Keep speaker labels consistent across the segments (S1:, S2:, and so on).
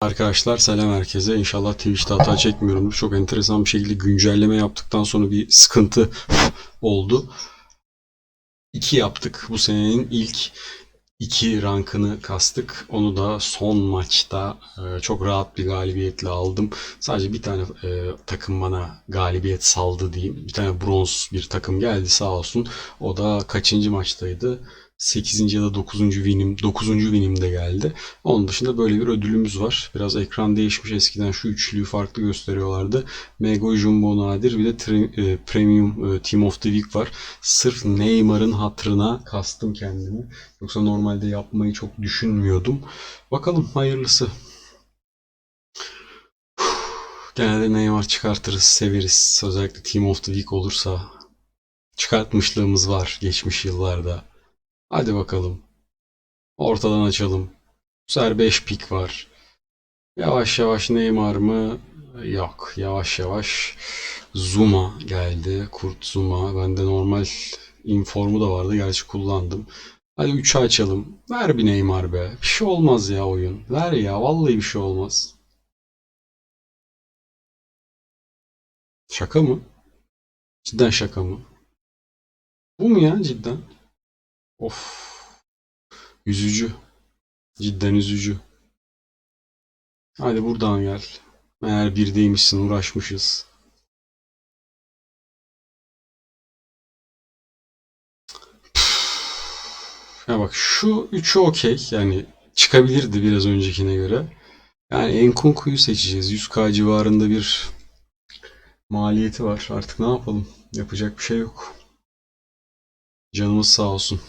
S1: Arkadaşlar selam herkese. İnşallah Twitch'te hata çekmiyorumdur. Çok enteresan bir şekilde güncelleme yaptıktan sonra bir sıkıntı oldu. 2 yaptık. Bu senenin ilk iki rankını kastık. Onu da son maçta e, çok rahat bir galibiyetle aldım. Sadece bir tane e, takım bana galibiyet saldı diyeyim. Bir tane bronz bir takım geldi sağ olsun. O da kaçıncı maçtaydı? 8. ya da 9. winim, 9. winim de geldi. Onun dışında böyle bir ödülümüz var. Biraz ekran değişmiş. Eskiden şu üçlüyü farklı gösteriyorlardı. Mego Jumbo Nadir bir de tre- e, Premium e, Team of the Week var. Sırf Neymar'ın hatırına kastım kendimi. Yoksa normalde yapmayı çok düşünmüyordum. Bakalım hayırlısı. Genelde Neymar çıkartırız, severiz. Özellikle Team of the Week olursa. Çıkartmışlığımız var geçmiş yıllarda. Hadi bakalım. Ortadan açalım. Bu sefer 5 pik var. Yavaş yavaş Neymar mı? Yok. Yavaş yavaş Zuma geldi. Kurt Zuma. Bende normal informu da vardı. Gerçi kullandım. Hadi 3'ü açalım. Ver bir Neymar be. Bir şey olmaz ya oyun. Ver ya. Vallahi bir şey olmaz. Şaka mı? Cidden şaka mı? Bu mu ya cidden? Of. Üzücü. Cidden üzücü. Hadi buradan gel. Eğer birdeymişsin uğraşmışız. Ya bak şu üçü okey. Yani çıkabilirdi biraz öncekine göre. Yani Nkunku'yu seçeceğiz. 100k civarında bir maliyeti var. Artık ne yapalım? Yapacak bir şey yok. Canımız sağ olsun.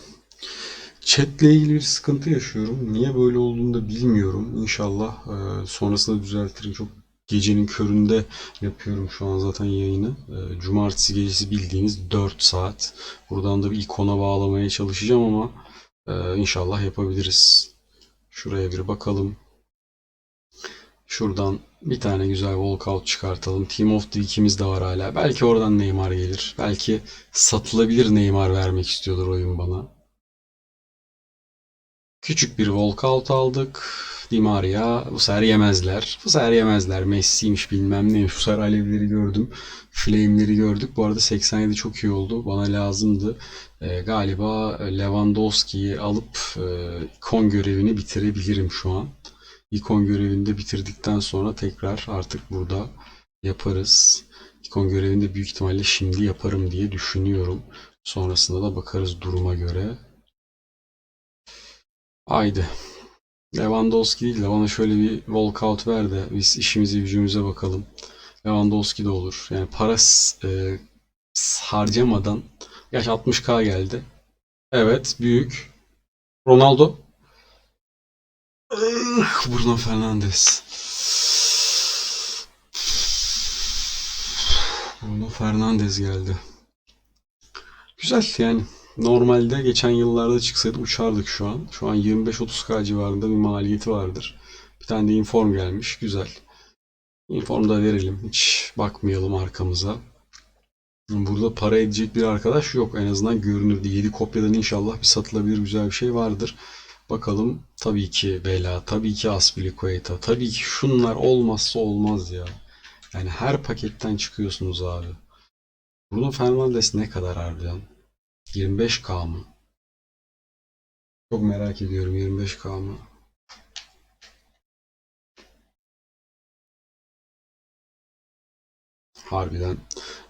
S1: Chat'le ilgili bir sıkıntı yaşıyorum. Niye böyle olduğunu da bilmiyorum. İnşallah e, sonrasında düzeltirim. Çok gecenin köründe yapıyorum şu an zaten yayını. E, cumartesi gecesi bildiğiniz 4 saat. Buradan da bir ikona bağlamaya çalışacağım ama e, inşallah yapabiliriz. Şuraya bir bakalım. Şuradan bir tane güzel walkout çıkartalım. Team of the Week'imiz de var hala. Belki oradan Neymar gelir. Belki satılabilir Neymar vermek istiyordur oyun bana. Küçük bir walkout aldık. Di Maria bu sefer yemezler. Bu sefer yemezler. Messi'ymiş bilmem neymiş. Bu sefer alevleri gördüm. Flame'leri gördük. Bu arada 87 çok iyi oldu. Bana lazımdı. Ee, galiba Lewandowski'yi alıp e, ikon görevini bitirebilirim şu an. İkon görevini de bitirdikten sonra tekrar artık burada yaparız. İkon görevini de büyük ihtimalle şimdi yaparım diye düşünüyorum. Sonrasında da bakarız duruma göre. Haydi. Lewandowski değil de bana şöyle bir walkout ver de biz işimize gücümüze bakalım. Lewandowski de olur. Yani paras e, harcamadan yaş 60k geldi. Evet büyük. Ronaldo. Bruno Fernandes. Bruno Fernandes geldi. Güzel yani. Normalde geçen yıllarda çıksaydı uçardık şu an. Şu an 25-30k civarında bir maliyeti vardır. Bir tane de inform gelmiş. Güzel. Inform da verelim. Hiç bakmayalım arkamıza. Burada para edecek bir arkadaş yok. En azından görünürde 7 kopyadan inşallah bir satılabilir güzel bir şey vardır. Bakalım. Tabii ki Bela, tabii ki Aspilicueta, tabii ki şunlar olmazsa olmaz ya. Yani her paketten çıkıyorsunuz abi. Bruno Fernandes ne kadar harbiden? 25k mı? Çok merak ediyorum 25k mı? Harbiden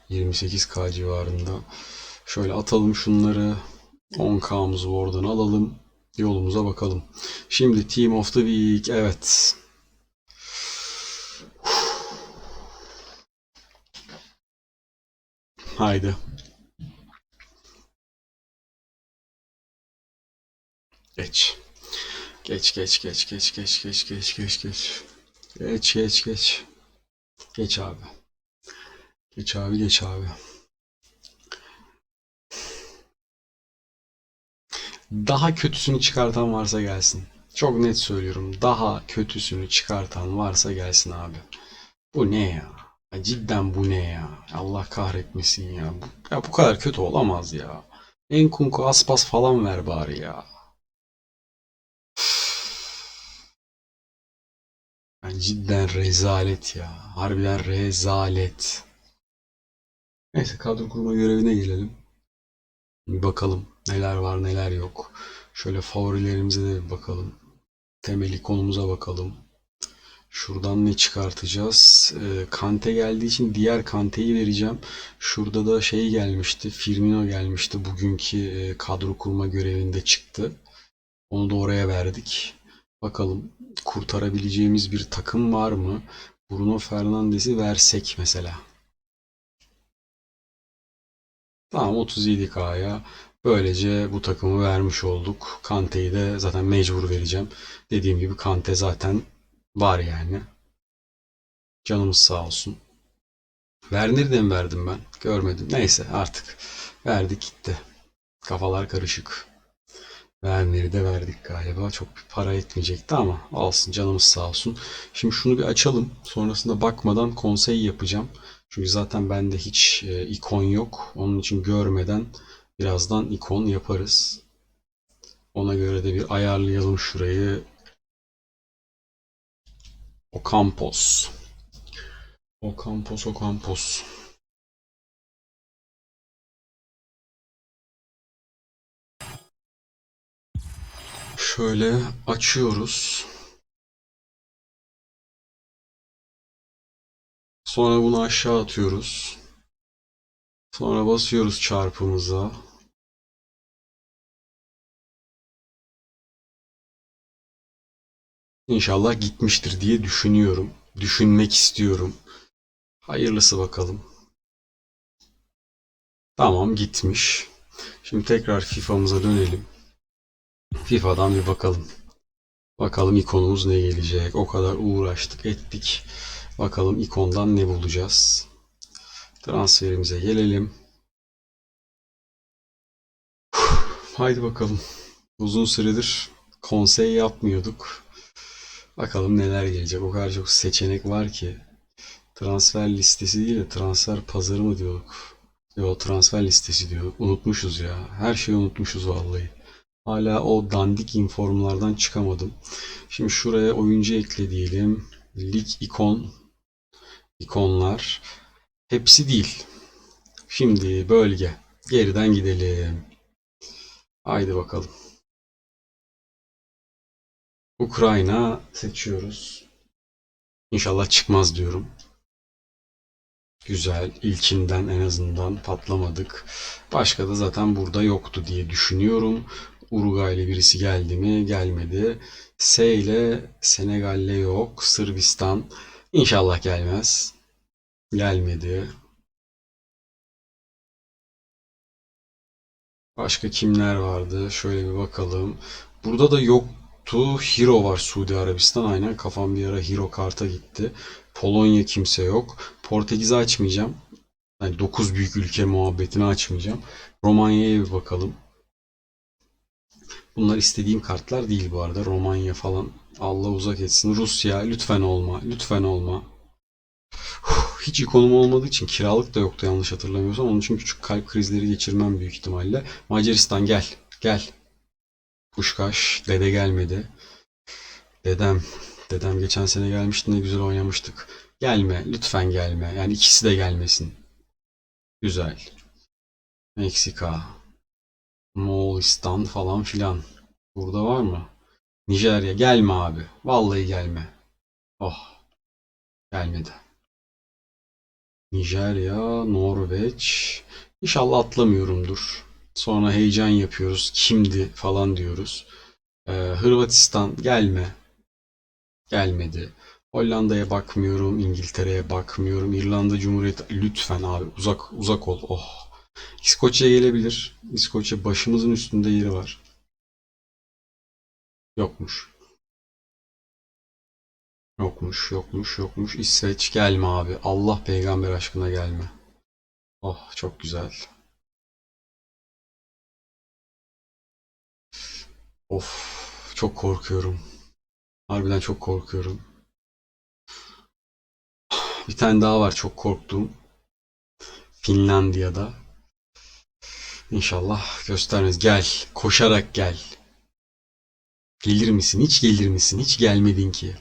S1: 28k civarında. Şöyle atalım şunları. 10k'mızı oradan alalım. Yolumuza bakalım. Şimdi Team of the Week. Evet. Haydi. Geç. Geç geç geç geç geç geç geç geç geç. Geç geç geç. Geç abi. Geç abi geç abi. Daha kötüsünü çıkartan varsa gelsin. Çok net söylüyorum. Daha kötüsünü çıkartan varsa gelsin abi. Bu ne ya? Cidden bu ne ya? Allah kahretmesin ya. Ya bu kadar kötü olamaz ya. Enkunku aspas falan ver bari ya. Yani cidden rezalet ya. Harbiden rezalet. Neyse kadro kurma görevine gelelim. Bir bakalım neler var neler yok. Şöyle favorilerimize de bir bakalım. Temel ikonumuza bakalım. Şuradan ne çıkartacağız? Ee, Kante geldiği için diğer Kante'yi vereceğim. Şurada da şey gelmişti. Firmino gelmişti. Bugünkü e, kadro kurma görevinde çıktı. Onu da oraya verdik. Bakalım kurtarabileceğimiz bir takım var mı? Bruno Fernandes'i versek mesela. Tamam 37K'ya böylece bu takımı vermiş olduk. Kante'yi de zaten mecbur vereceğim. Dediğim gibi Kante zaten var yani. Canımız sağ olsun. Werner'i de mi verdim ben? Görmedim. Neyse artık verdik gitti. Kafalar karışık. Werner'i de verdik galiba. Çok bir para etmeyecekti ama olsun canımız sağ olsun. Şimdi şunu bir açalım. Sonrasında bakmadan konsey yapacağım. Çünkü zaten bende hiç e, ikon yok. Onun için görmeden birazdan ikon yaparız. Ona göre de bir ayarlayalım şurayı. Ocampos. Ocampos, Ocampos. Şöyle açıyoruz. Sonra bunu aşağı atıyoruz. Sonra basıyoruz çarpımıza. İnşallah gitmiştir diye düşünüyorum. Düşünmek istiyorum. Hayırlısı bakalım. Tamam gitmiş. Şimdi tekrar FIFA'mıza dönelim. FIFA'dan bir bakalım. Bakalım ikonumuz ne gelecek. O kadar uğraştık ettik. Bakalım ikondan ne bulacağız. Transferimize gelelim. Haydi bakalım. Uzun süredir konsey yapmıyorduk. Bakalım neler gelecek. O kadar çok seçenek var ki. Transfer listesi değil de transfer pazarı mı diyorduk. Yo transfer listesi diyor. Unutmuşuz ya. Her şeyi unutmuşuz vallahi. Hala o dandik informlardan çıkamadım. Şimdi şuraya oyuncu ekle diyelim. Lig ikon. ikonlar. Hepsi değil. Şimdi bölge. Geriden gidelim. Haydi bakalım. Ukrayna seçiyoruz. İnşallah çıkmaz diyorum. Güzel. İlkinden en azından patlamadık. Başka da zaten burada yoktu diye düşünüyorum. Uruguaylı birisi geldi mi? Gelmedi. S ile Senegal'le yok. Sırbistan. İnşallah gelmez. Gelmedi. Başka kimler vardı? Şöyle bir bakalım. Burada da yoktu. Hero var Suudi Arabistan. Aynen kafam bir ara Hero karta gitti. Polonya kimse yok. Portekiz'i açmayacağım. Yani 9 büyük ülke muhabbetini açmayacağım. Romanya'ya bir bakalım. Bunlar istediğim kartlar değil bu arada. Romanya falan Allah uzak etsin. Rusya lütfen olma. Lütfen olma. Hiç ikonum olmadığı için kiralık da yoktu yanlış hatırlamıyorsam. Onun için küçük kalp krizleri geçirmem büyük ihtimalle. Macaristan gel. Gel. Puşkaş. Dede gelmedi. Dedem. Dedem geçen sene gelmişti ne güzel oynamıştık. Gelme. Lütfen gelme. Yani ikisi de gelmesin. Güzel. Meksika. Moğolistan falan filan. Burada var mı? Nijerya. Gelme abi. Vallahi gelme. Oh. Gelmedi. Nijerya, Norveç. İnşallah atlamıyorumdur. Sonra heyecan yapıyoruz. Kimdi falan diyoruz. Ee, Hırvatistan gelme. Gelmedi. Hollanda'ya bakmıyorum. İngiltere'ye bakmıyorum. İrlanda Cumhuriyeti lütfen abi uzak uzak ol. Oh. İskoçya gelebilir. İskoçya başımızın üstünde yeri var. Yokmuş. Yokmuş, yokmuş, yokmuş. İsveç gelme abi. Allah peygamber aşkına gelme. Oh çok güzel. Of çok korkuyorum. Harbiden çok korkuyorum. Bir tane daha var çok korktuğum. Finlandiya'da. İnşallah göstermez. Gel. Koşarak gel. Gelir misin? Hiç gelir misin? Hiç gelmedin ki.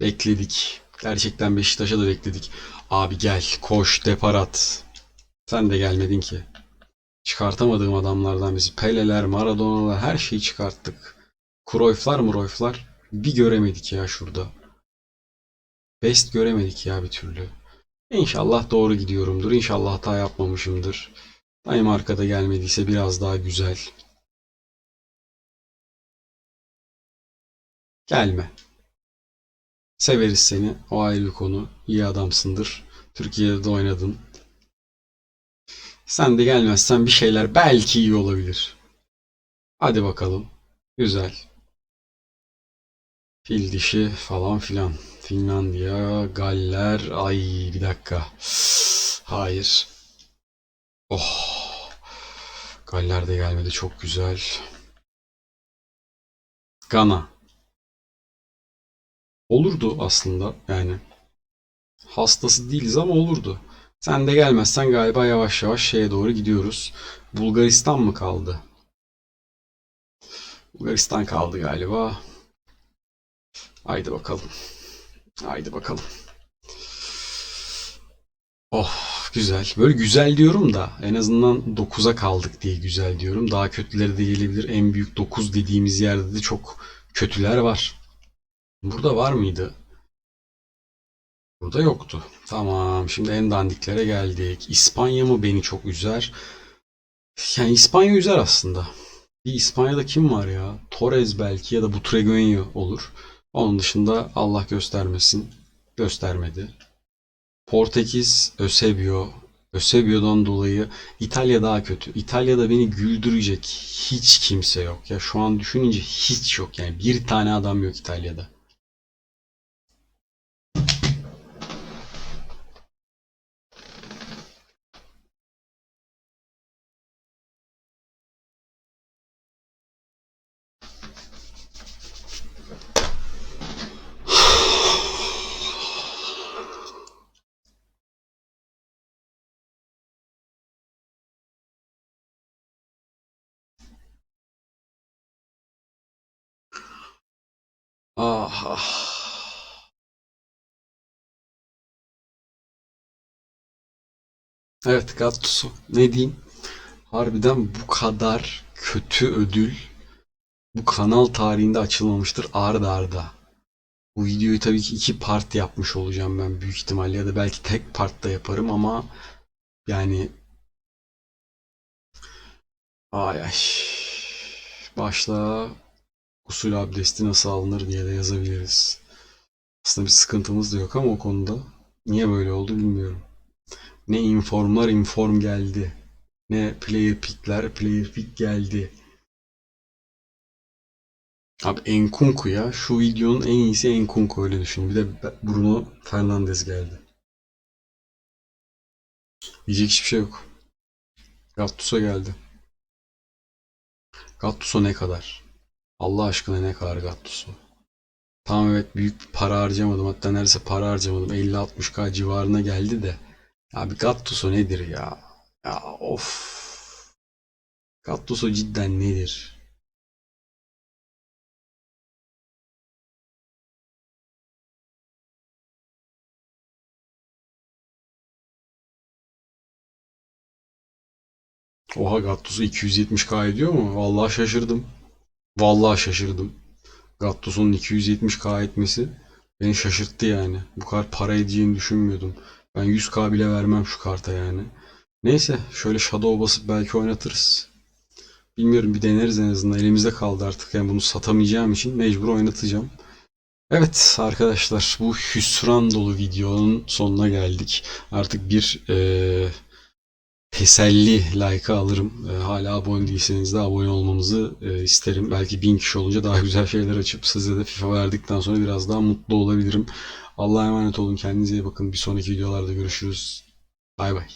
S1: Bekledik. Gerçekten Beşiktaş'a da bekledik. Abi gel, koş, depar at. Sen de gelmedin ki. Çıkartamadığım adamlardan bizi. Peleler, Maradona'lar her şeyi çıkarttık. Cruyff'lar Muruyff'lar bir göremedik ya şurada. Best göremedik ya bir türlü. İnşallah doğru gidiyorumdur. İnşallah hata yapmamışımdır. Dayım arkada gelmediyse biraz daha güzel. Gelme. Severiz seni. O ayrı bir konu. İyi adamsındır. Türkiye'de de oynadın. Sen de gelmezsen bir şeyler belki iyi olabilir. Hadi bakalım. Güzel. Fil dişi falan filan. Finlandiya, Galler. Ay bir dakika. Hayır. Oh. Galler de gelmedi. Çok güzel. Gana. Olurdu aslında yani. Hastası değiliz ama olurdu. Sen de gelmezsen galiba yavaş yavaş şeye doğru gidiyoruz. Bulgaristan mı kaldı? Bulgaristan kaldı galiba. Haydi bakalım. Haydi bakalım. Oh güzel. Böyle güzel diyorum da en azından 9'a kaldık diye güzel diyorum. Daha kötüleri de gelebilir. En büyük 9 dediğimiz yerde de çok kötüler var. Burada var mıydı? Burada yoktu. Tamam. Şimdi en dandiklere geldik. İspanya mı beni çok üzer? Yani İspanya üzer aslında. Bir İspanya'da kim var ya? Torres belki ya da Butragueño olur. Onun dışında Allah göstermesin. Göstermedi. Portekiz, Eusebio. Eusebio'dan dolayı İtalya daha kötü. İtalya'da beni güldürecek hiç kimse yok. Ya şu an düşününce hiç yok. Yani bir tane adam yok İtalya'da. Ah ah. Evet Gattuso. Ne diyeyim? Harbiden bu kadar kötü ödül bu kanal tarihinde açılmamıştır arda arda. Bu videoyu tabii ki iki part yapmış olacağım ben büyük ihtimalle ya da belki tek partta yaparım ama yani ay ay başla usul abdesti nasıl alınır diye de yazabiliriz. Aslında bir sıkıntımız da yok ama o konuda niye böyle oldu bilmiyorum. Ne informlar inform geldi. Ne player pickler player pick geldi. Abi Enkunku ya. Şu videonun en iyisi Enkunku öyle düşün. Bir de Bruno Fernandes geldi. Diyecek hiçbir şey yok. Gattuso geldi. Gattuso ne kadar? Allah aşkına ne kadar Gattuso? Tamam evet büyük para harcamadım. Hatta neredeyse para harcamadım. 50-60k civarına geldi de. Abi Gattuso nedir ya? Ya of. Gattuso cidden nedir? Oha Gattuso 270k ediyor mu? Vallahi şaşırdım. Vallahi şaşırdım. Gattuso'nun 270k etmesi beni şaşırttı yani. Bu kadar para edeceğini düşünmüyordum. Ben 100k bile vermem şu karta yani. Neyse şöyle Shadow basıp belki oynatırız. Bilmiyorum bir deneriz en azından. Elimizde kaldı artık. Yani bunu satamayacağım için mecbur oynatacağım. Evet arkadaşlar bu hüsran dolu videonun sonuna geldik. Artık bir eee teselli like'ı alırım. E, hala abone değilseniz de abone olmanızı e, isterim. Belki bin kişi olunca daha güzel şeyler açıp size de FIFA verdikten sonra biraz daha mutlu olabilirim. Allah'a emanet olun. Kendinize iyi bakın. Bir sonraki videolarda görüşürüz. Bay bay.